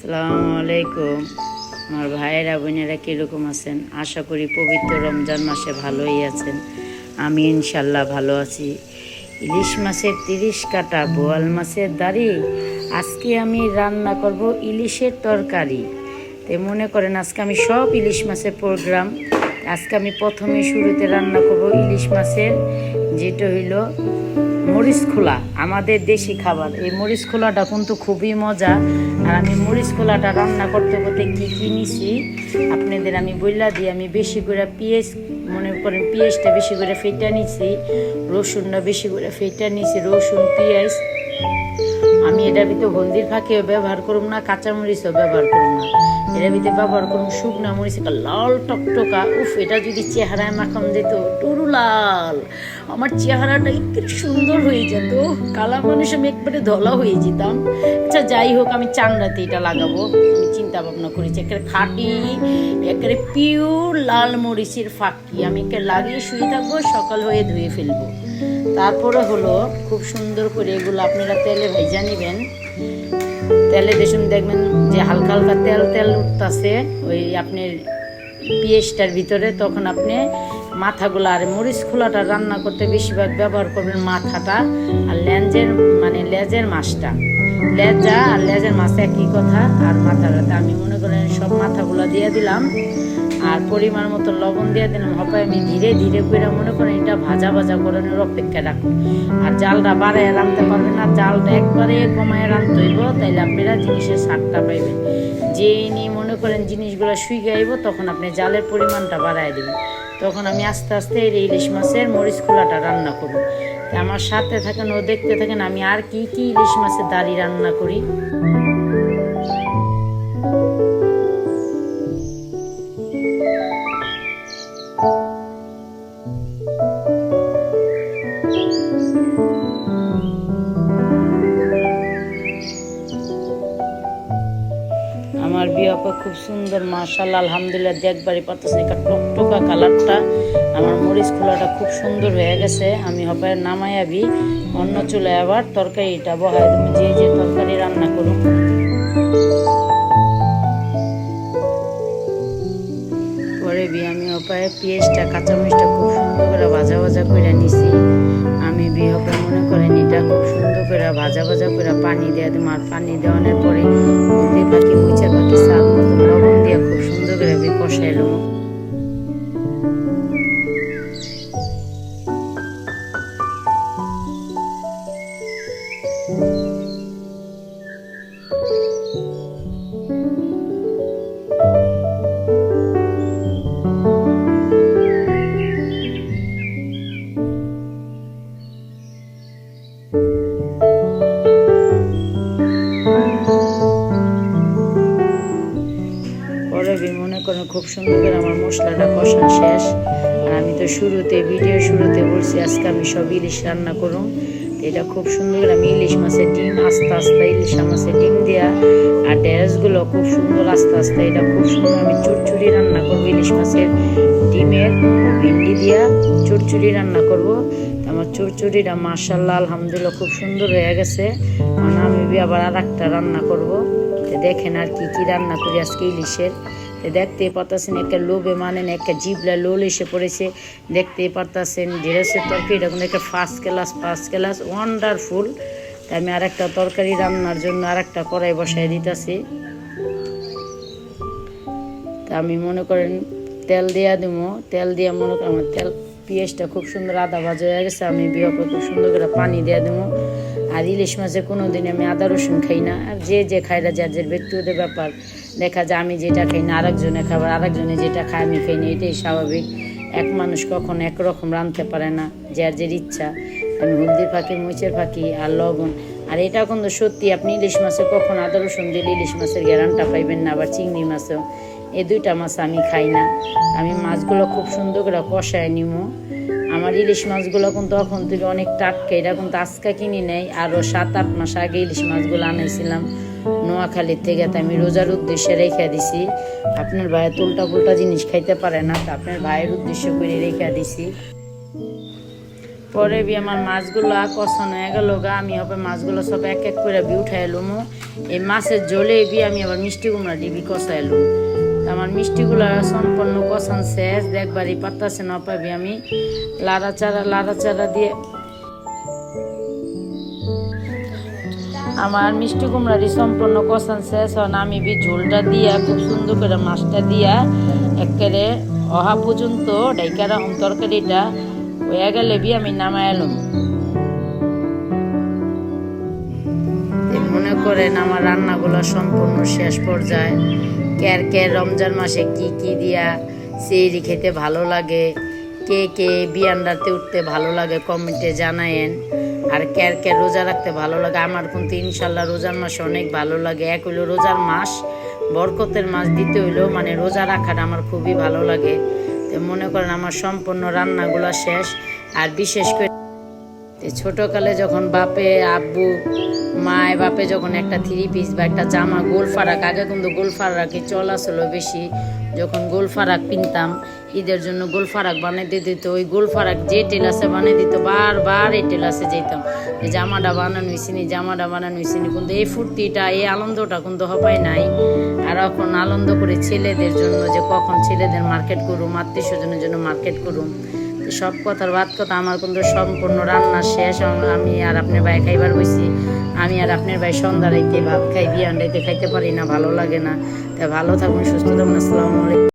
আসসালামু আলাইকুম। আমার ভাইয়েরা, বোনেরা কীরকম আছেন? আশা করি পবিত্র রমজান মাসে ভালোই আছেন। আমি ইনশাল্লাহ ভালো আছি। ইলিশ মাছের তিরিশ কাটা, বোয়াল মাছের দাড়ি। আজকে আমি রান্না করব ইলিশের তরকারি। তে মনে করেন আজকে আমি সব ইলিশ মাছের প্রোগ্রাম। আজকে আমি প্রথমে শুরুতে রান্না করব ইলিশ মাছের, যেটা হইল মরিচ খোলা, আমাদের দেশি খাবার। এই মরিচ খোলাটা কিন্তু খুবই মজা। আর আমি মরিচ খোলাটা রান্না করতে করতে কী কী আপনাদের আমি বইলা দিই, আমি বেশি করে পেঁয়াজ, মনে করেন পেঁয়াজটা বেশি করে ফেটা নিছি, রসুনটা বেশি করে ফেটা নিছি, রসুন, পেঁয়াজ। আমি এটার ভিতরে হলদির ফাঁকেও ব্যবহার করুম না, কাঁচামরিচও ব্যবহার করুম না। এটার ভিতরে ব্যবহার করুম শুকনা মরিচ, একটা লাল টকটকা। উফ, এটা যদি চেহারায় মাখাম দিত, টুরু লাল। আমার চেহারাটা একটু সুন্দর হয়ে যেত। কালা মানুষ আমি একবারে ধলা হয়ে যেতাম। আচ্ছা যাই হোক, আমি চাংড়াতে এটা লাগাবো। আমি চিন্তা ভাবনা করেছি, একেবারে খাঁটি, একেবারে পিওর লাল মরিচের ফাঁকি। আমি একে লাগিয়ে শুয়ে থাকব, সকাল হয়ে ধুয়ে ফেলব। তারপরে হলো খুব সুন্দর করে এগুলো আপনারা তেলে ভেজা নেবেন। তেলে দেখুন দেখবেন যে হালকা হালকা তেল তেল উঠতেছে, ওই আপনার পেঁয়াজটার ভিতরে তখন আপনি মাথাগুলো আর মরিচ খোলাটা রান্না করতে বেশিরভাগ ব্যবহার করবেন মাথাটা আর লেঞ্জের মানে লেজের মাছটা। লেজা আর লেজের মাছ একই কথা, আর মাথাটা আমি মনে করেন সব মাথাগুলো দিয়ে দিলাম। আর পরিমাণ মতো লবণ দিয়ে দিলাম হবে আমি ধীরে ধীরে করে মনে করেন এটা ভাজা ভাজা করে করানোর অপেক্ষা রাখুন। আর জালটা বাড়ায় রাঁধতে পারবেন না, জালটা একবারে কমায় রাঁধতে হইব, তাইলে আপনারা জিনিসের স্বাদটা পাইবেন। যে নিয়ে মনে করেন জিনিসগুলো শুই গাইব তখন আপনি জালের পরিমাণটা বাড়ায় দেবেন। তখন আমি আস্তে আস্তে এই ইলিশ মাছের মরিচ খোলাটা রান্না করব। তা আমার সাথে থাকেন, ও দেখতে থাকেন, আমি আর কি কি ইলিশ মাছের দাড়ি রান্না করি। আমার বিয়াপা খুব সুন্দর মাশাল্লাহ আলহামদুলিল্লাহ, দেখবারই পারতেছে একটা টকটকা কালারটা, আমার মরিচ খোলাটা খুব সুন্দর হয়ে গেছে। আমি হবে নামাই আবি অন্য চুলে আবার তরকারিটা বহাই দেবো, যে যে তরকারি রান্না করুন পরে বি, আমি অপায় পেঁয়াজটা, কাঁচামরিচটা খুব সুন্দর করে ভাজা ভাজা করে নিছি। আমি বিহপে মনে ভাজা ভাজা করে পানি দিয়ে দিম আর পানি দেওয়ানোর পরে হলদি পাখি মুচা পাখি শাক লবণ দিয়ে খুব সুন্দর করে বি পরে মনে করেন খুব সুন্দর করে আমার মশলাটা কষা শেষ। আর আমি তো শুরুতে ভিডিও শুরুতে বলছি, আজকে আমি সব ইলিশ রান্না করুন এটা খুব সুন্দর আমি ইলিশ মাছের ডিম, আস্তে আস্তে ইলিশ মাছের ডিম দেওয়া আর ড্রেসগুলো খুব সুন্দর, আস্তে আস্তে এটা খুব সুন্দর আমি চুরচুরি রান্না করব ইলিশ মাছের ডিমের ভেন্ডি দিয়া, চুরচুরি রান্না করব। আমার চুরচুরিটা মার্শাল্লাহ আলহামদুলিল্লাহ, খুব সুন্দর হয়ে গেছে। মানে আমি আবার আর একটা রান্না করব। দেখেন আর কি কি রান্না করি আজকে ইলিশের। দেখতে পারতেছেন একটা লোভে মানেন, একটা জিবলা লোল এসে পড়েছে। দেখতে পারতেছেন ঢেঁড়সের তরকারিটা কিন্তু একটা first class first class wonderful তাই আমি আর একটা তরকারি রান্নার জন্য আর একটা কড়াই বসাই দিতেছি। তা আমি মনে করেন তেল দিয়া দেবো তেল দিয়ে মনে করেন আমার তেল, পেঁয়াজটা খুব সুন্দর আদা ভাজা হয়ে গেছে, আমি বিহপে খুব সুন্দর করে পানি দিয়ে দেবো আর ইলিশ মাছে কোনো দিন আমি আদা রসুন খাই না। আর যে যে খাই না, যার যার ব্যক্তিগত ব্যাপার। দেখা যায় আমি যেটা খাই না আরেকজনে খাবার, আরেকজনে যেটা খায় আমি খাই না, এটাই স্বাভাবিক। এক মানুষ কখন একরকম রাঁধতে পারে না, যার যার ইচ্ছা। আমি হলদির পাখি মুচের পাখি আর লবণ। আর এটা কিন্তু সত্যি, আপনি ইলিশ মাছে কখন আদা রসুন দিলে ইলিশ মাছের গ্যারানটা পাইবেন না, আবার চিংড়ি মাছেও। এই দুইটা মাছ আমি খাই না। আমি মাছগুলো খুব সুন্দর করে কষায় নিমো। আমার ইলিশ মাছগুলো কিন্তু এখন থেকে অনেক টাটকা। এটা কিন্তু আজকে কিনে নেই আরও সাত, আট মাস আগে ইলিশ মাছগুলো আনাইছিলাম। নোয়াখালীর থেকে তো আমি রোজার উদ্দেশ্যে রেখে দিছি। আপনার ভাইয়ের উল্টা পুল্টা জিনিস খাইতে পারে না, তো আপনার ভাইয়ের উদ্দেশ্য করে রেখে দিছি। পরে বি আমার মাছগুলো কষানো হয়ে গেল গা, আমি হবে মাছগুলো সব এক এক করে বি উঠাই এলুম এই মাছের জলে বি আমি আবার মিষ্টি কুমড়া ডিবি কষা এলুম আমার মিষ্টিগুলো সম্পূর্ণ কষান শেষ, দেখবারই পাত্তাছে না পাবি আমি। লাড়া চারা লাড়া চারা দিয়ে আমার মিষ্টি কুমড়ারি সম্পূর্ণ কষান শেষ হন আমি বি ঝোলটা দিয়া, খুব সুন্দর করে মাছটা দিয়া, একেবারে অহা পর্যন্ত ডাইকারা তরকারিটা হয়ে গেলে বি আমি নামাই এলাম মনে করেন আমার রান্নাগুলো সম্পূর্ণ শেষ পর্যায়ে। ক্যার কে রমজান মাসে কি কি দিয়া সেইরি খেতে ভালো লাগে? কে কে বিয়ান্ডাতে উঠতে ভালো লাগে কমেন্টে জানায়েন। আর ক্যার কে রোজা রাখতে ভালো লাগে? আমার কিন্তু ইনশাল্লাহ রোজার মাসে অনেক ভালো লাগে। এক হইল রোজার মাস, বরকতের মাস। দিতে হইলেও মানে রোজা রাখাটা আমার খুবই ভালো লাগে। তো মনে করেন আমার সম্পূর্ণ রান্নাগুলো শেষ। আর বিশেষ করে ছোটকালে যখন বাপে, আব্বু মায় বাপে যখন একটা থ্রি পিস বা একটা জামা, গোল ফারাক, আগে কিন্তু গোল ফারাকই চল আসলো বেশি। যখন গোল ফারাক কিনতাম ঈদের জন্য গোল ফারাক বানিয়ে দিত ওই গোল ফারাক যে টেলাসে বানিয়ে দিত, বারবার এই টেলাসে যেতাম যে জামাটা বানানো হয়েছিনি জামাটা বানানো হয়েছিনি কিন্তু এই ফুর্তিটা, এই আনন্দটা কিন্তু হবাই নাই। আর এখন আনন্দ করে ছেলেদের জন্য যে কখন ছেলেদের মার্কেট করুম আত্মীয় স্বজনের জন্য মার্কেট করুম সব কথার বাদ কথা আমার কিন্তু সম্পূর্ণ রান্না শেষ। আমি আর আপনার ভাই খাইবার বসি আমি আর আপনার ভাই সন্ধ্যা রাইতে ভাত খাই, বিয়ান রাইতে খাইতে পারি না, ভালো লাগে না। তা ভালো থাকুন, সুস্থ থাকুন, আসসালামু আলাইকুম।